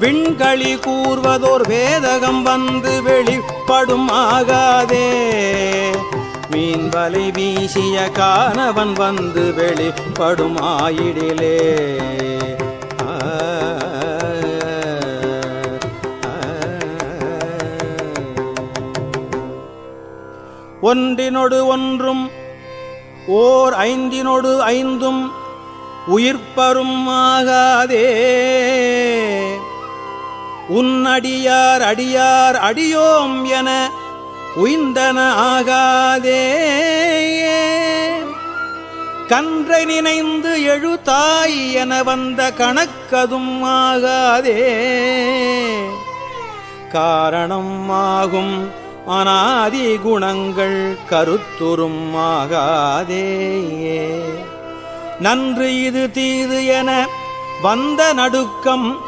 விண்களி கூர்வதோர் வேதகம் வந்து வெளிப்படும் ஆகாதே மீன்வலை வீசிய காணவன் வந்து வெளிப்படும் ஆயிடிலே ஒன்றினொடு ஒன்றும் ஓர் ஐந்தினொடு ஐந்தும் உயிர்ப்பரும் ஆகாதே உன்னடியார் அடியார் அடியோம் என உய்ந்தன ஆகாதே. கன்றை நினைந்து எழுதாய் என வந்த கணக்கதும் ஆகாதே. காரணம் ஆகும் அனாதி குணங்கள் கருத்துரும் ஆகாதே. நன்று இது தீது என வந்த நடுக்கம்